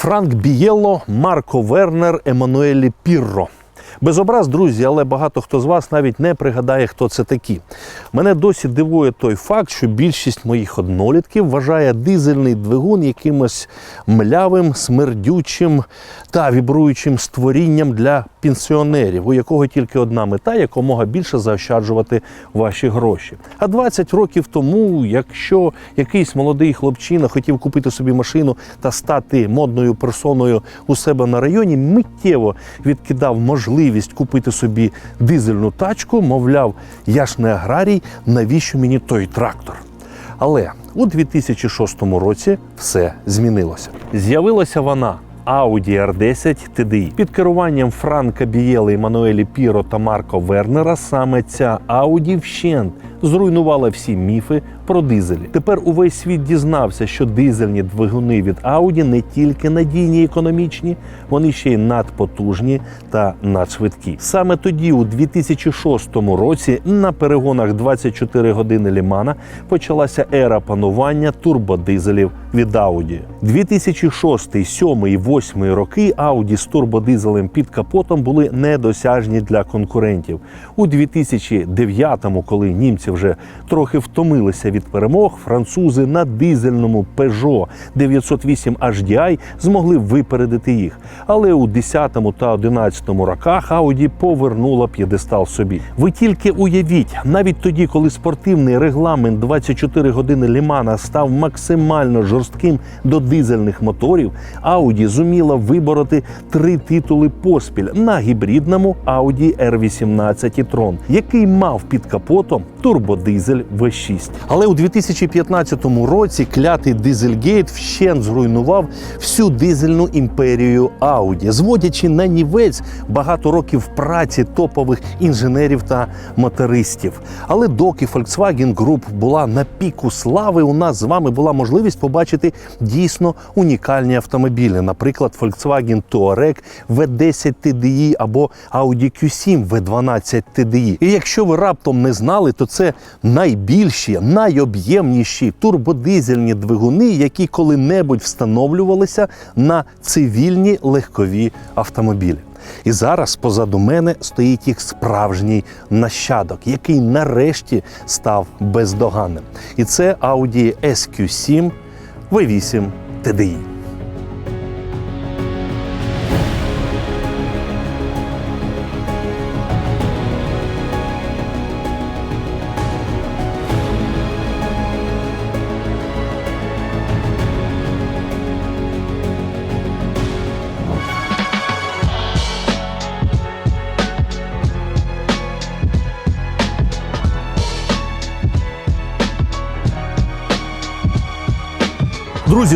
Франк Бієло, Марко Вернер, Еммануелі Пірро. Без образ, друзі, але багато хто з вас навіть не пригадає, хто це такі. Мене досі дивує той факт, що більшість моїх однолітків вважає дизельний двигун якимось млявим, смердючим та вібруючим створінням для пенсіонерів, у якого тільки одна мета якомога більше заощаджувати ваші гроші. А 20 років тому, якщо якийсь молодий хлопчина хотів купити собі машину та стати модною персоною у себе на районі, миттєво відкидав можливість купити собі дизельну тачку, мовляв, я ж не аграрій, навіщо мені той трактор? Але у 2006 році все змінилося. З'явилася вона. Audi R10 TDI. Під керуванням Франка Бієли, Еммануелі Піро та Марко Вернера саме ця Audi вщент зруйнувала всі міфи про дизелі. Тепер увесь світ дізнався, що дизельні двигуни від Audi не тільки надійні і економічні, вони ще й надпотужні та надшвидкі. Саме тоді, у 2006 році, на перегонах 24 години Лімана почалася ера панування турбодизелів від Audi. 2006, 2007 і 2008 роки Audi з турбодизелем під капотом були недосяжні для конкурентів. У 2009-му, коли німці вже трохи втомилися від перемог, французи на дизельному Peugeot 908 HDI змогли випередити їх. Але у 10 та 11 роках Audi повернула п'єдестал собі. Ви тільки уявіть, навіть тоді, коли спортивний регламент 24 години Лімана став максимально жорстким до дизельних моторів, Audi зуміла вибороти три титули поспіль на гібридному Audi R18 e-tron, який мав під капотом турбодизель V6. Але у 2015 році клятий дизельгейт вщент зруйнував всю дизельну імперію Audi, зводячи на нівець багато років праці топових інженерів та мотористів. Але доки Volkswagen Group була на піку слави, у нас з вами була можливість побачити дійсно унікальні автомобілі, наприклад, Volkswagen Touareg V10 TDI або Audi Q7 V12 TDI. І якщо ви раптом не знали, то це найбільші, найоб'ємніші турбодизельні двигуни, які коли-небудь встановлювалися на цивільні легкові автомобілі. І зараз позаду мене стоїть їх справжній нащадок, який нарешті став бездоганним. І це Audi SQ7 V8 TDI.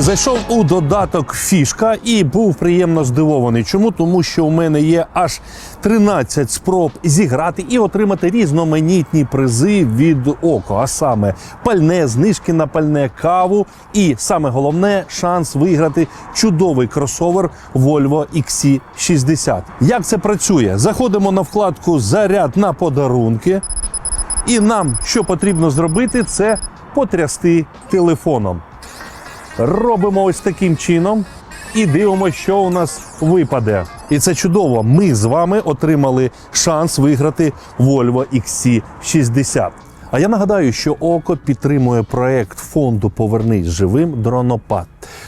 Зайшов у додаток фішка і був приємно здивований. Чому? Тому що у мене є аж 13 спроб зіграти і отримати різноманітні призи від око. А саме пальне, знижки на пальне, каву і саме головне шанс виграти чудовий кросовер Volvo XC60. Як це працює? Заходимо на вкладку Заряд на подарунки. І нам що потрібно зробити, це потрясти телефоном. Робимо ось таким чином і дивимося, що у нас випаде. І це чудово. Ми з вами отримали шанс виграти Volvo XC60. А я нагадаю, що ОКО підтримує проект фонду Повернись живим дронопад.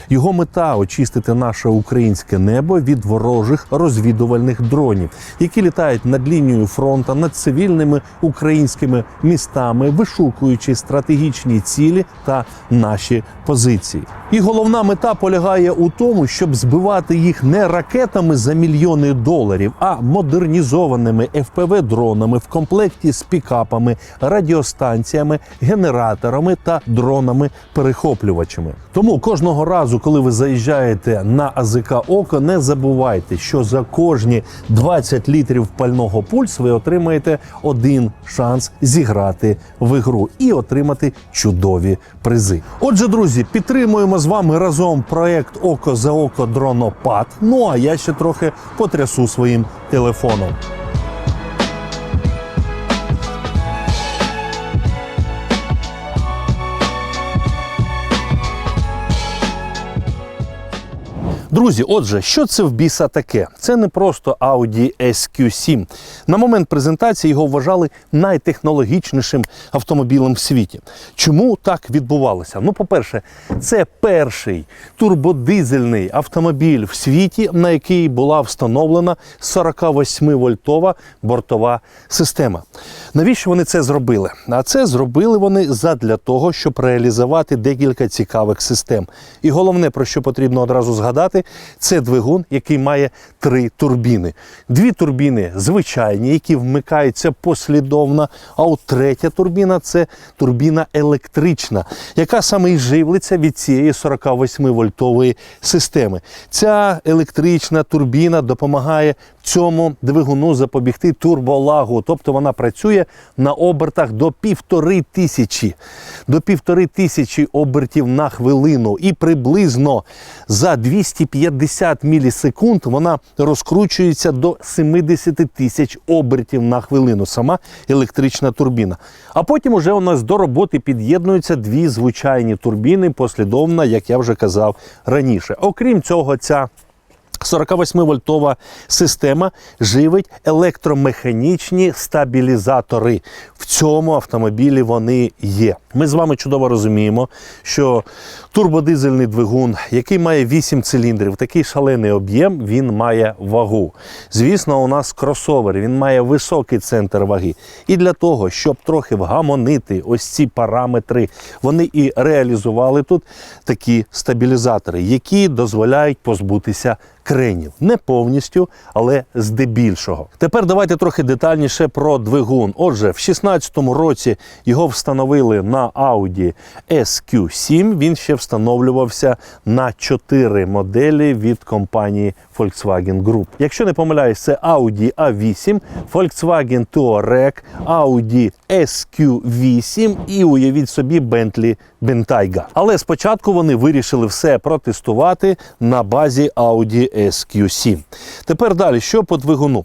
Його мета очистити наше українське небо від ворожих розвідувальних дронів, які літають над лінією фронту, над цивільними українськими містами, вишукуючи стратегічні цілі та наші позиції. І головна мета полягає у тому, щоб збивати їх не ракетами за мільйони доларів, а модернізованими fpv дронами в комплекті з пікапами, радіостанціями, генераторами та дронами-перехоплювачами. Тому кожного разу, коли ви заїжджаєте на АЗК Око, не забувайте, що за кожні 20 літрів пального пульс ви отримаєте один шанс зіграти в ігру і отримати чудові призи. Отже, друзі, підтримуємо з вами разом проект Око за око дронопад. Ну а я ще трохи потрясу своїм телефоном. Друзі, отже, що це в біса таке? Це не просто Audi SQ7. На момент презентації його вважали найтехнологічнішим автомобілем в світі. Чому так відбувалося? Ну, по-перше, це перший турбодизельний автомобіль в світі, на який була встановлена 48-вольтова бортова система. Навіщо вони це зробили? А це зробили вони задля того, щоб реалізувати декілька цікавих систем. І головне, про що потрібно одразу згадати, це двигун, який має три турбіни. Дві турбіни звичайні, які вмикаються послідовно. А от третя турбіна це турбіна електрична, яка саме і живлиться від цієї 48-вольтової системи. Ця електрична турбіна допомагає цьому двигуну запобігти турболагу, тобто вона працює на обертах до півтори тисячі, до півтори тисячі обертів на хвилину, і приблизно за 250 мілісекунд вона розкручується до 70 тисяч обертів на хвилину. Сама електрична турбіна. А потім уже у нас до роботи під'єднуються дві звичайні турбіни, послідовно, як я вже казав раніше. Окрім цього, ця 48-вольтова система живить електромеханічні стабілізатори. В цьому автомобілі вони є. Ми з вами чудово розуміємо, що турбодизельний двигун, який має 8 циліндрів, такий шалений об'єм, він має вагу. Звісно, у нас кросовер, він має високий центр ваги. І для того, щоб трохи вгамонити ось ці параметри, вони і реалізували тут такі стабілізатори, які дозволяють позбутися кренів. Не повністю, але здебільшого. Тепер давайте трохи детальніше про двигун. Отже, в 2016 році його встановили на Audi SQ7. Він ще встановлювався на 4 моделі від компанії Volkswagen Group. Якщо не помиляюсь, це Audi A8, Volkswagen Touareg, Audi SQ8 і уявіть собі Bentley Bentayga. Але спочатку вони вирішили все протестувати на базі Audi SQ7. Тепер далі, що по двигуну?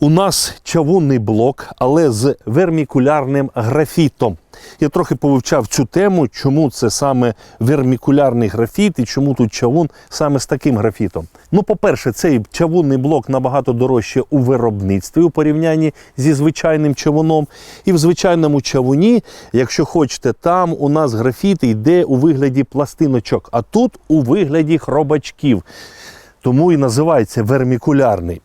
У нас чавунний блок, але з вермікулярним графітом. Я трохи повивчав цю тему, чому це саме вермікулярний графіт і чому тут чавун саме з таким графітом. Ну, по-перше, цей чавунний блок набагато дорожче у виробництві у порівнянні зі звичайним чавуном. І в звичайному чавуні, якщо хочете, там у нас графіт йде у вигляді пластиночок, а тут у вигляді хробачків тому і називається вермікулярний.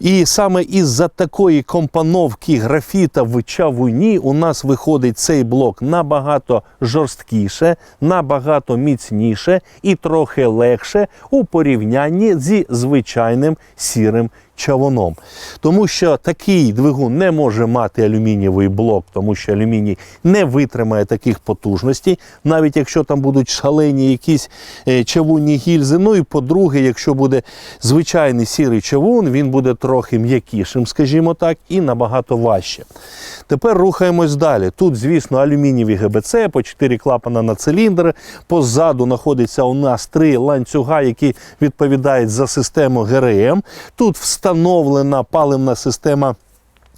І саме із-за такої компоновки графіта в чавуні у нас виходить цей блок набагато жорсткіше, набагато міцніше і трохи легше у порівнянні зі звичайним сірим чавуном. Тому що такий двигун не може мати алюмінієвий блок, тому що алюміній не витримає таких потужностей, навіть якщо там будуть шалені якісь е, чавунні гільзи. Ну і по-друге, якщо буде звичайний сірий чавун, він буде трохи м'якішим, скажімо так, і набагато важче. Тепер рухаємось далі. Тут, звісно, алюмінієві ГБЦ, по 4 клапана на циліндр. Позаду знаходиться у нас три ланцюга, які відповідають за систему ГРМ. Тут встановлена паливна система.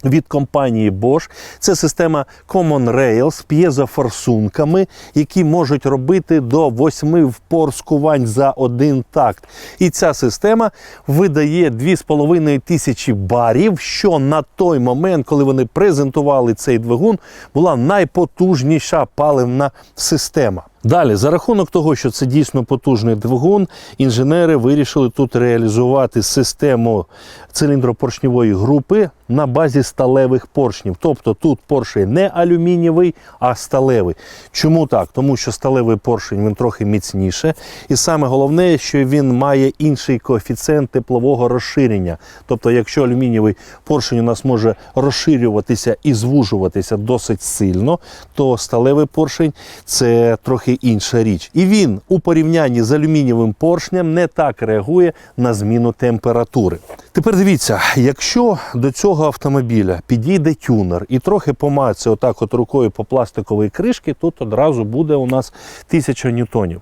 Від компанії Bosch це система Common Rail з п'єзофорсунками, які можуть робити до 8 впорскувань за один такт. І ця система видає 2,5 тисячі барів, що на той момент, коли вони презентували цей двигун, була найпотужніша паливна система. Далі, за рахунок того, що це дійсно потужний двигун, інженери вирішили тут реалізувати систему циліндропоршньової групи на базі сталевих поршнів. Тобто тут поршень не алюмінієвий, а сталевий. Чому так? Тому що сталевий поршень він трохи міцніше. І саме головне, що він має інший коефіцієнт теплового розширення. Тобто, якщо алюмінієвий поршень у нас може розширюватися і звужуватися досить сильно, то сталевий поршень це трохи інша річ. І він у порівнянні з алюмінієвим поршнем не так реагує на зміну температури. Тепер дивіться, якщо до цього автомобіля підійде тюнер і трохи помацає отак от рукою по пластиковій кришці, тут одразу буде у нас 1000 ньютонів.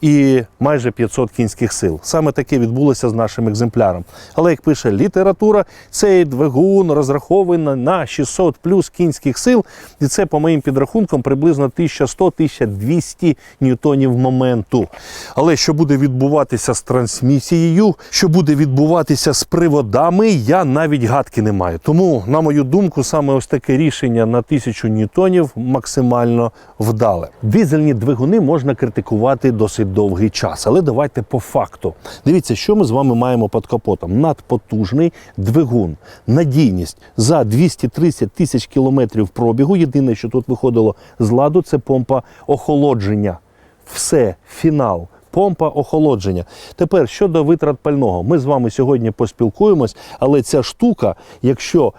І майже 500 кінських сил. Саме таке відбулося з нашим екземпляром. Але як пише література, цей двигун розрахований на 600 плюс кінських сил, і це, по моїм підрахункам, приблизно 1100-1200 ньютонів моменту. Але що буде відбуватися з трансмісією, що буде відбуватися з приводами, я навіть гадки не маю. Тому, на мою думку, саме ось таке рішення на 1000 ньютонів максимально вдале. Дизельні двигуни можна критикувати досить довгий час, але давайте по факту. Дивіться, що ми з вами маємо під капотом. Надпотужний двигун, надійність за 230 тисяч кілометрів пробігу. Єдине, що тут виходило з ладу, це помпа охолодження. Все, фінал. Помпа охолодження. Тепер щодо витрат пального, ми з вами сьогодні поспілкуємось, але ця штука, якщо,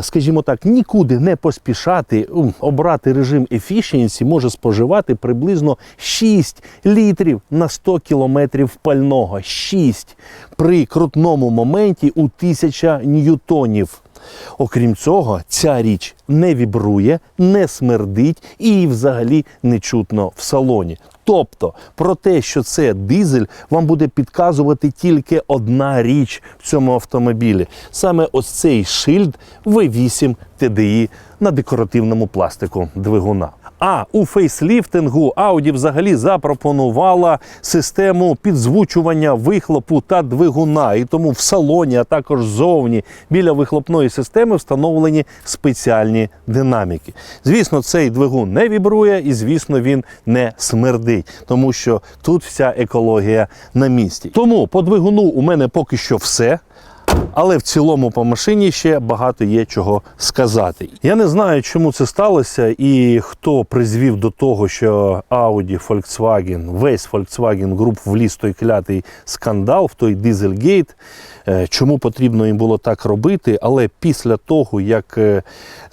скажімо так, нікуди не поспішати, обрати режим efficiency, може споживати приблизно 6 літрів на 100 кілометрів пального. 6 при крутному моменті у 1000 ньютонів. Окрім цього, ця річ не вібрує, не смердить і взагалі не чутно в салоні. Тобто про те, що це дизель, вам буде підказувати тільки одна річ в цьому автомобілі. Саме ось цей шильд V8 TDI на декоративному пластику двигуна. А у фейсліфтингу Audi взагалі запропонувала систему підзвучування вихлопу та двигуна. І тому в салоні, а також зовні біля вихлопної системи встановлені спеціальні динаміки. Звісно, цей двигун не вібрує і, звісно, він не смердить, тому що тут вся екологія на місці. Тому по двигуну у мене поки що все. Але в цілому по машині ще багато є чого сказати. Я не знаю, чому це сталося, і хто призвів до того, що Audi, Volkswagen, весь Volkswagen Group вліз той клятий скандал, в той. Е, Чому потрібно їм було так робити? Але після того, як е,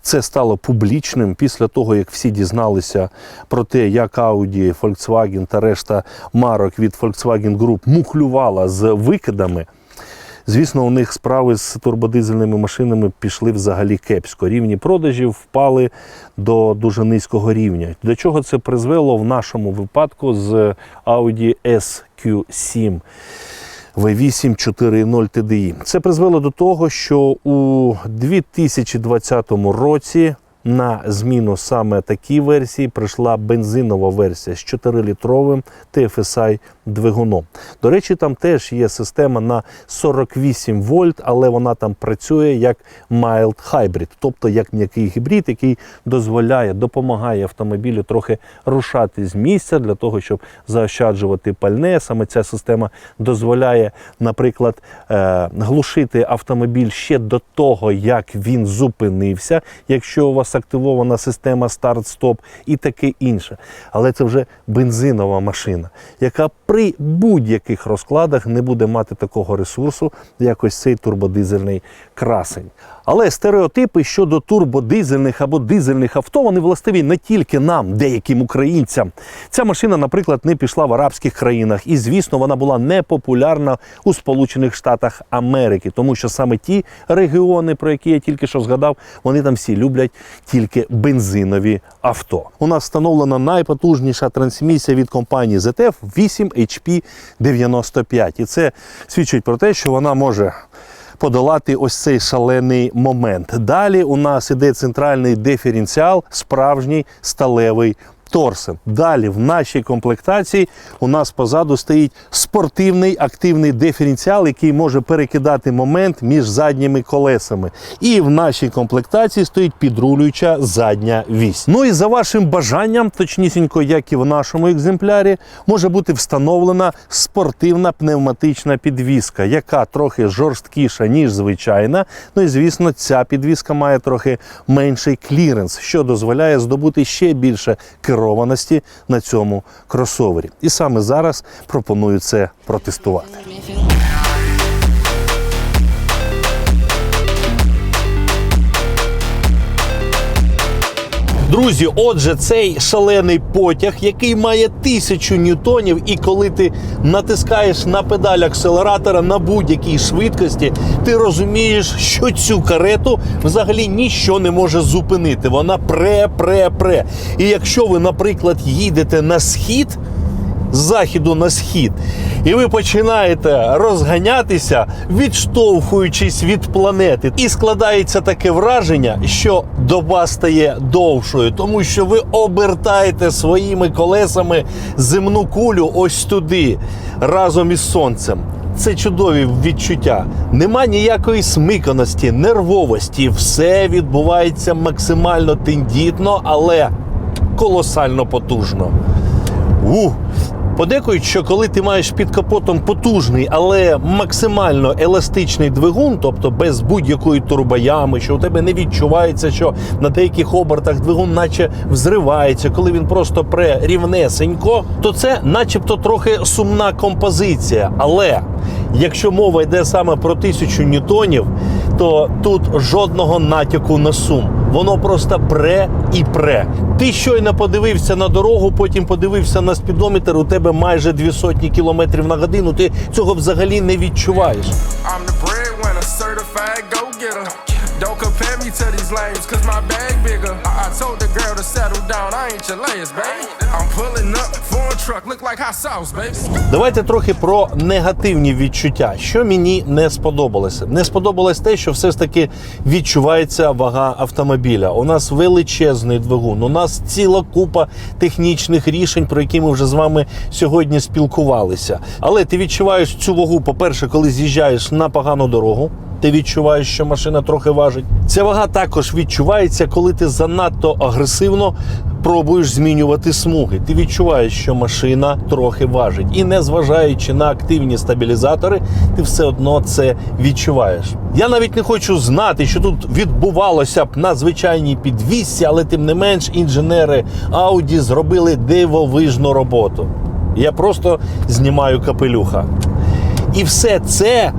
це стало публічним, після того, як всі дізналися про те, як Audi, Volkswagen та решта марок від Volkswagen Group мухлювала з викидами. Звісно, у них справи з турбодизельними машинами пішли взагалі кепсько. Рівні продажів впали до дуже низького рівня. До чого це призвело в нашому випадку з Audi SQ7 V8 4.0 TDI? Це призвело до того, що у 2020 році на зміну саме такій версії прийшла бензинова версія з 4-літровим TFSI двигуном. До речі, там теж є система на 48 вольт, але вона там працює як mild hybrid, тобто як м'який гібрид, який дозволяє, допомагає автомобілю трохи рушати з місця для того, щоб заощаджувати пальне. Саме ця система дозволяє, наприклад, е, глушити автомобіль ще до того, як він зупинився, якщо у вас активована система старт-стоп і таке інше. Але це вже бензинова машина, яка при будь-яких розкладах не буде мати такого ресурсу, як ось цей турбодизельний красень. Але стереотипи щодо турбодизельних або дизельних авто вони властиві не тільки нам, деяким українцям. Ця машина, наприклад, не пішла в арабських країнах, і звісно, вона була непопулярна у Сполучених Штатах Америки, тому що саме ті регіони, про які я тільки що згадав, вони там всі люблять тільки бензинові авто. У нас встановлена найпотужніша трансмісія від компанії ZF 8 HP 95. І це свідчить про те, що вона може подолати ось цей шалений момент. Далі у нас іде центральний диференціал, справжній сталевий. Торсен. Далі в нашій комплектації у нас позаду стоїть спортивний активний диференціал, який може перекидати момент між задніми колесами. І в нашій комплектації стоїть підрулююча задня вісь. Ну і за вашим бажанням, точнісінько, як і в нашому екземплярі, може бути встановлена спортивна пневматична підвіска, яка трохи жорсткіша, ніж звичайна. Ну і звісно, ця підвіска має трохи менший кліренс, що дозволяє здобути ще більше керованості на цьому кросовері. І саме зараз пропоную це протестувати. Друзі, отже, цей шалений потяг, який має тисячу ньютонів, і коли ти натискаєш на педаль акселератора на будь-якій швидкості, ти розумієш, що цю карету взагалі ніщо не може зупинити. Вона пре-пре-пре. І якщо ви, наприклад, їдете на схід. З заходу на схід. І ви починаєте розганятися, відштовхуючись від планети. І складається таке враження, що доба стає довшою, тому що ви обертаєте своїми колесами земну кулю ось туди разом із сонцем. Це чудові відчуття. Нема ніякої смиканості, нервовості. Все відбувається максимально тендітно, але колосально потужно. Ух! Подекують, що коли ти маєш під капотом потужний, але максимально еластичний двигун, тобто без будь-якої турбоями, що у тебе не відчувається, що на деяких обертах двигун наче взривається, коли він просто пре рівнесенько, то це начебто трохи сумна композиція. Але якщо мова йде саме про тисячу ньютонів, то тут жодного натяку на сум. Воно просто пре і пре. Ти щойно подивився на дорогу, потім подивився на спідометр. У тебе майже дві сотні кілометрів на годину. Ти цього взагалі не відчуваєш. Don't compare me to these lames, cause my bag bigger. I, I told the girl to settle down, I ain't your layers, baby. I'm pulling up, foreign truck, look like hot sauce, baby. Давайте трохи про негативні відчуття. Що мені не сподобалося? Не сподобалось те, що все ж таки відчувається вага автомобіля. У нас величезний двигун, у нас ціла купа технічних рішень, про які ми вже з вами сьогодні спілкувалися. Але ти відчуваєш цю вагу, по-перше, коли з'їжджаєш на погану дорогу. Ти відчуваєш, що машина трохи важить. Ця вага також відчувається, коли ти занадто агресивно пробуєш змінювати смуги. Ти відчуваєш, що машина трохи важить. І незважаючи на активні стабілізатори, ти все одно це відчуваєш. Я навіть не хочу знати, що тут відбувалося б на звичайній підвісці, але тим не менш інженери Audi зробили дивовижну роботу. Я просто знімаю капелюха. І все це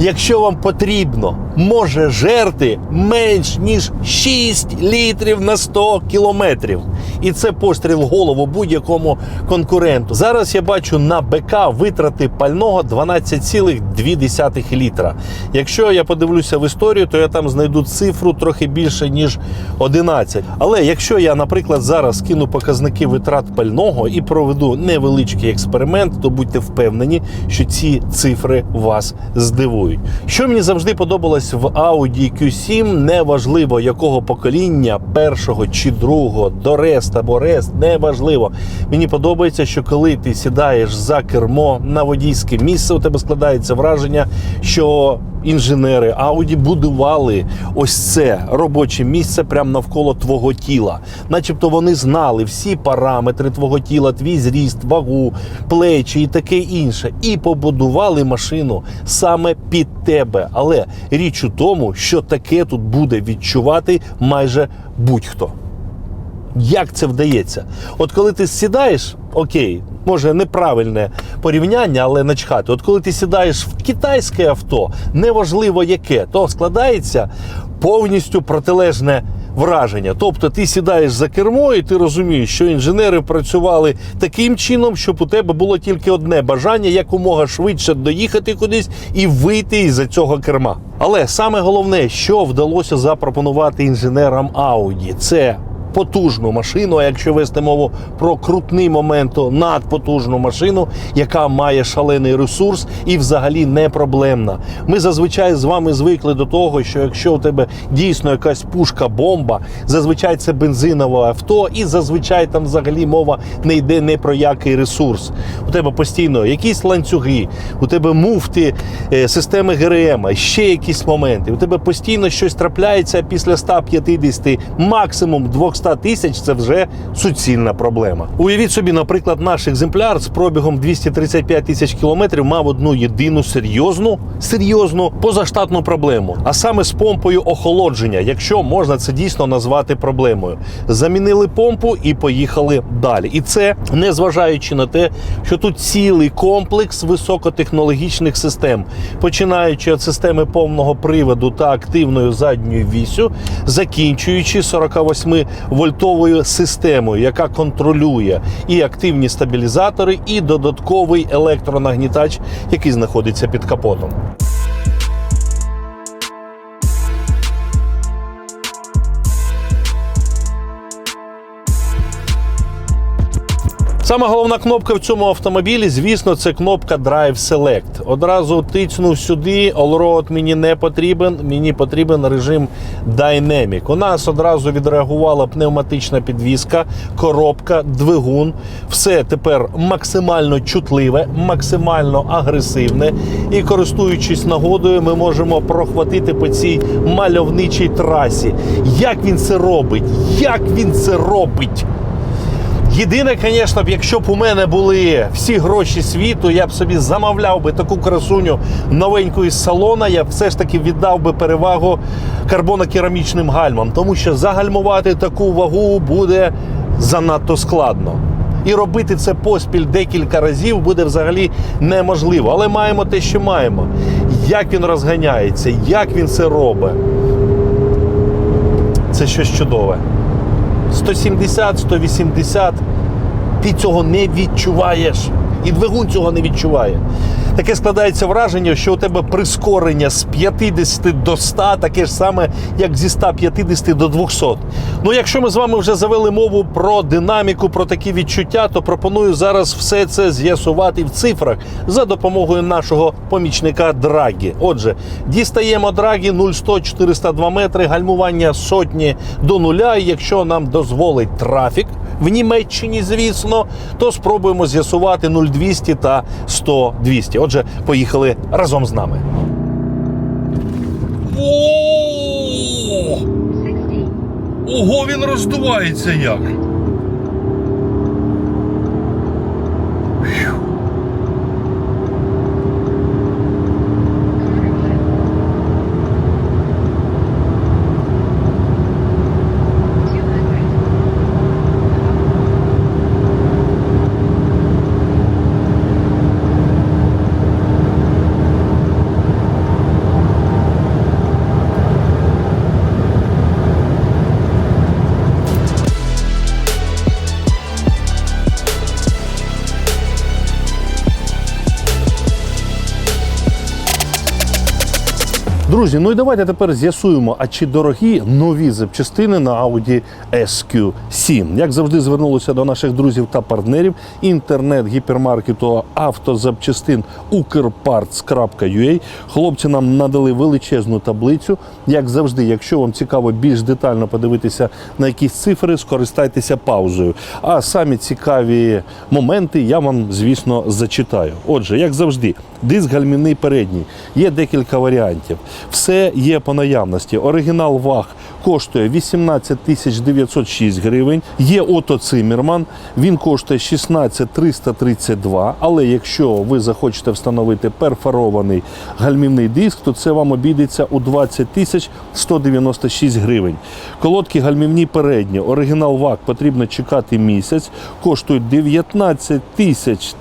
якщо вам потрібно, може жерти менш ніж 6 літрів на 100 кілометрів. І це постріл в голову будь-якому конкуренту. Зараз я бачу на БК витрати пального 12,2 літра. Якщо я подивлюся в історію, то я там знайду цифру трохи більше ніж 11. Але якщо я, наприклад, зараз кину показники витрат пального і проведу невеличкий експеримент, то будьте впевнені, що ці цифри вас здивують. Що мені завжди подобалось в Audi Q7, неважливо якого покоління, першого чи другого, до Рест або Рест, неважливо. Мені подобається, що коли ти сідаєш за кермо на водійське місце, у тебе складається враження, що інженери Audi будували ось це робоче місце прямо навколо твого тіла. Начебто вони знали всі параметри твого тіла, твій зріст, вагу, плечі і таке інше. І побудували машину саме під тебе. Але річ у тому, що таке тут буде відчувати майже будь-хто. Як це вдається? От коли ти сідаєш, окей, може неправильне порівняння, але начхати. От коли ти сідаєш в китайське авто, неважливо яке, то складається повністю протилежне враження. Тобто ти сідаєш за кермо, і ти розумієш, що інженери працювали таким чином, щоб у тебе було тільки одне бажання якомога швидше доїхати кудись і вийти із цього керма. Але саме головне, що вдалося запропонувати інженерам Audi, це потужну машину, а якщо вести мову про крутний момент, то надпотужну машину, яка має шалений ресурс і взагалі не проблемна. Ми зазвичай з вами звикли до того, що якщо у тебе дійсно якась пушка, бомба, зазвичай це бензинове авто, і зазвичай там взагалі мова не йде не про який ресурс. У тебе постійно якісь ланцюги, у тебе муфти, е, системи ГРМ, ще якісь моменти. У тебе постійно щось трапляється після 150, максимум 200 тисяч це вже суцільна проблема. Уявіть собі, наприклад, наш екземпляр з пробігом 235 тисяч кілометрів мав одну єдину серйозну, серйозну позаштатну проблему, а саме з помпою охолодження, якщо можна це дійсно назвати проблемою. Замінили помпу і поїхали далі. І це не зважаючи на те, що тут цілий комплекс високотехнологічних систем, починаючи від системи повного приводу та активною задньою вісю, закінчуючи 48 вольтовою системою, яка контролює і активні стабілізатори, і додатковий електронагнітач, який знаходиться під капотом. Сама головна кнопка в цьому автомобілі, звісно, це кнопка Drive Select. Одразу тицнув сюди. Allroad мені не потрібен. Мені потрібен режим Dynamic. У нас одразу відреагувала пневматична підвізка, коробка, двигун. Все тепер максимально чутливе, максимально агресивне. І користуючись нагодою, ми можемо прохватити по цій мальовничій трасі. Як він це робить? Як він це робить? Єдине, звісно, якщо б у мене були всі гроші світу, я б собі замовляв би таку красуню новеньку із салона, я б все ж таки віддав би перевагу карбонокерамічним гальмам, тому що загальмувати таку вагу буде занадто складно. І робити це поспіль декілька разів буде взагалі неможливо. Але маємо те, що маємо. Як він розганяється, як він це робить. Це щось чудове. 170, 180, ти цього не відчуваєш. І двигун цього не відчуває. Таке складається враження, що у тебе прискорення з 50 до 100, таке ж саме, як зі 150 до 200. Ну, якщо ми з вами вже завели мову про динаміку, про такі відчуття, то пропоную зараз все це з'ясувати в цифрах за допомогою нашого помічника Драгі. Отже, дістаємо Драгі 0,100 402 метри, гальмування сотні до нуля. Якщо нам дозволить трафік в Німеччині, звісно, то спробуємо з'ясувати 0,200 та 100-200. Отже, поїхали разом з нами. О! Ого, він роздувається як. Друзі, ну і давайте тепер з'ясуємо, а чи дорогі нові запчастини на Audi SQ7. Як завжди, звернулося до наших друзів та партнерів інтернет-гіпермаркету автозапчастин Ukrparts.ua. Хлопці нам надали величезну таблицю. Як завжди, якщо вам цікаво більш детально подивитися на якісь цифри, скористайтеся паузою. А самі цікаві моменти я вам, звісно, зачитаю. Отже, як завжди, диск гальмівний передній. Є декілька варіантів. Все є по наявності. Оригінал ваг коштує 18 906 гривень. Є Ото Циммерман, він коштує 16 332. Але якщо ви захочете встановити перфорований гальмівний диск, то це вам обійдеться у 20 196 гривень. Колодки гальмівні передні. Оригінал ваг потрібно чекати місяць, коштують 19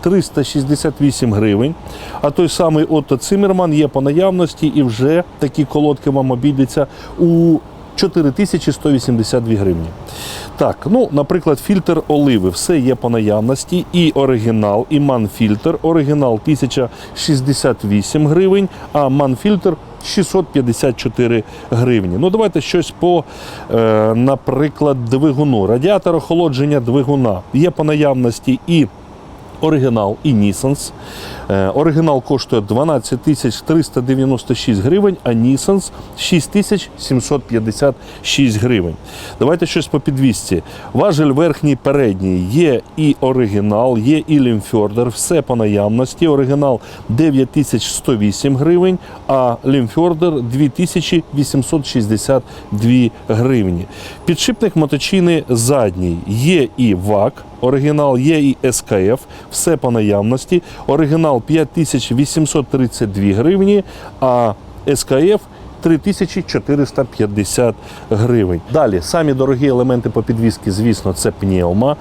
368 гривень. А той самий Отто Циммерман є по наявності і вже такі колодки вам обійдеться у 4182 гривні. Так, ну, наприклад, фільтр оливи. Все є по наявності. І оригінал, і манфільтр. Оригінал 1068 гривень, а манфільтр 654 гривні. Ну, давайте щось по, е, наприклад, двигуну. Радіатор охолодження двигуна. Є по наявності і оригінал і Нісанс. Е, Оригінал коштує 12 тисяч 396 гривень, а Нісанс 6 тисяч 756 гривень. Давайте щось по підвісці. Важель верхній передній. Є і оригінал, є і лімфьордер. Все по наявності. Оригінал 9108 гривень, а лімфьордер 2862 гривні. Підшипник моточини задній. Є і ВАК. Оригінал є і СКФ, все по наявності. Оригінал 5832 гривні, а СКФ 3450 гривень. Далі, самі дорогі елементи по підвісці, звісно, це пневма.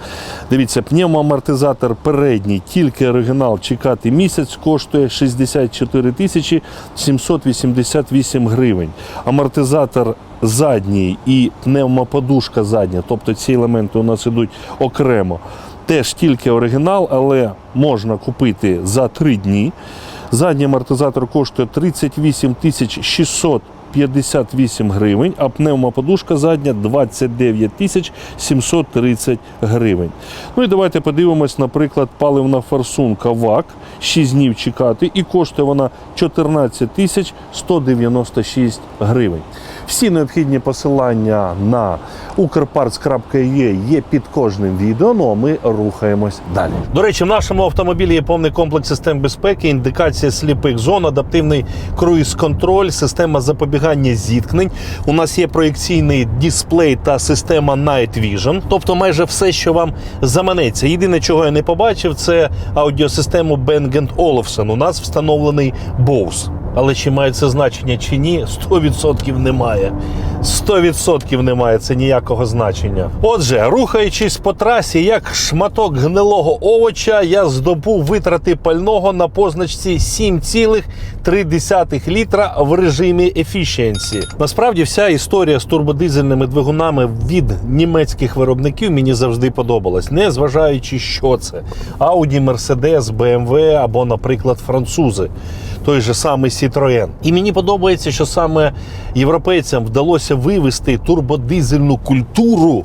Дивіться, пневмоамортизатор передній, тільки оригінал чекати місяць коштує 64 тисячі 788 гривень. Амортизатор задній і пневмоподушка задня, тобто ці елементи у нас ідуть окремо. Теж тільки оригінал, але можна купити за 3 дні. Задній амортизатор коштує 38 тисяч 600 58 гривень, а пневмоподушка задня 29 тисяч 730 гривень. Ну і давайте подивимось, наприклад, паливна форсунка ВАК. 6 днів чекати, і коштує вона 14 тисяч 196 гривень. Всі необхідні посилання на ukrparts.ua є під кожним відео. Ну а ми рухаємось далі. До речі, в нашому автомобілі є повний комплекс систем безпеки, індикація сліпих зон, адаптивний круїз-контроль, система запобігання зіткнень. У нас є проєкційний дисплей та система Night Vision, тобто майже все, що вам заманеться. Єдине, чого я не побачив, це аудіосистему Bang Olufsen. У нас встановлений Bose. Але чи має це значення чи ні, 100% немає. 100% немає це ніякого значення. Отже, рухаючись по трасі, як шматок гнилого овоча, я здобув витрати пального на позначці 7,3 літра в режимі Efficiency. Насправді, вся історія з турбодизельними двигунами від німецьких виробників мені завжди подобалась, не зважаючи, що це Audi, Mercedes, BMW або, наприклад, французи той же самий Citroën. І мені подобається, що саме європейцям вдалося вивести турбодизельну культуру.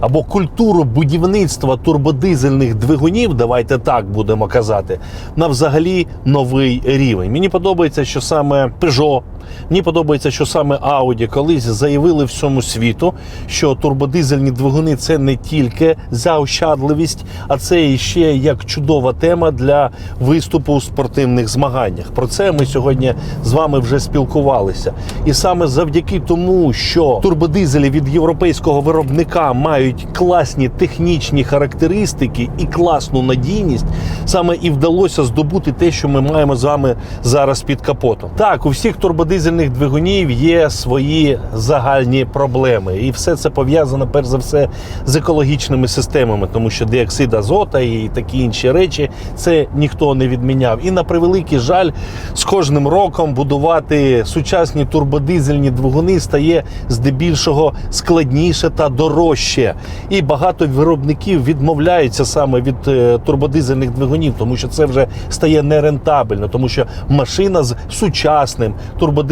Або культуру будівництва турбодизельних двигунів, давайте так будемо казати, на взагалі новий рівень. Мені подобається, що саме Peugeot, мені подобається, що саме Audi колись заявили всьому світу, що турбодизельні двигуни це не тільки заощадливість, а це і ще як чудова тема для виступу у спортивних змаганнях. Про це ми сьогодні з вами вже спілкувалися. І саме завдяки тому, що турбодизелі від європейського виробника мають класні технічні характеристики і класну надійність, саме і вдалося здобути те, що ми маємо з вами зараз під капотом. Так, у всіх турбодизельних двигунів є свої загальні проблеми, і все це пов'язано перш за все з екологічними системами, тому що діоксид азота і такі інші речі це ніхто не відміняв. І на превеликий жаль, з кожним роком будувати сучасні турбодизельні двигуни стає здебільшого складніше та дорожче. І багато виробників відмовляються саме від е, турбодизельних двигунів, тому що це вже стає нерентабельно, тому що машина з сучасним турбодизельним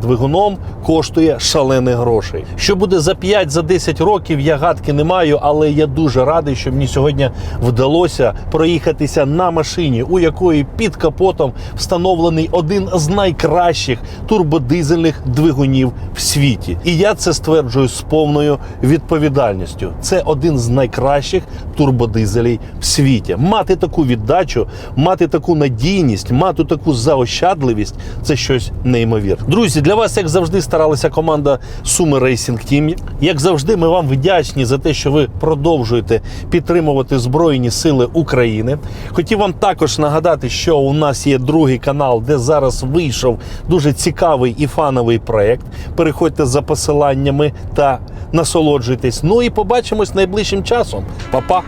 двигуном коштує шалених грошей. Що буде за 5-10 років, я гадки не маю, але я дуже радий, що мені сьогодні вдалося проїхатися на машині, у якої під капотом встановлений один з найкращих турбодизельних двигунів в світі. І я це стверджую з повною відповідальністю. Це один з найкращих турбодизелей в світі. Мати таку віддачу, мати таку надійність, мати таку заощадливість це щось неймовірне. Друзі, для вас, як завжди, старалася команда Суми Racing Team. Як завжди, ми вам вдячні за те, що ви продовжуєте підтримувати Збройні Сили України. Хотів вам також нагадати, що у нас є другий канал, де зараз вийшов дуже цікавий і фановий проект. Переходьте за посиланнями та насолоджуйтесь. Ну і побачимось найближчим часом. Па-па!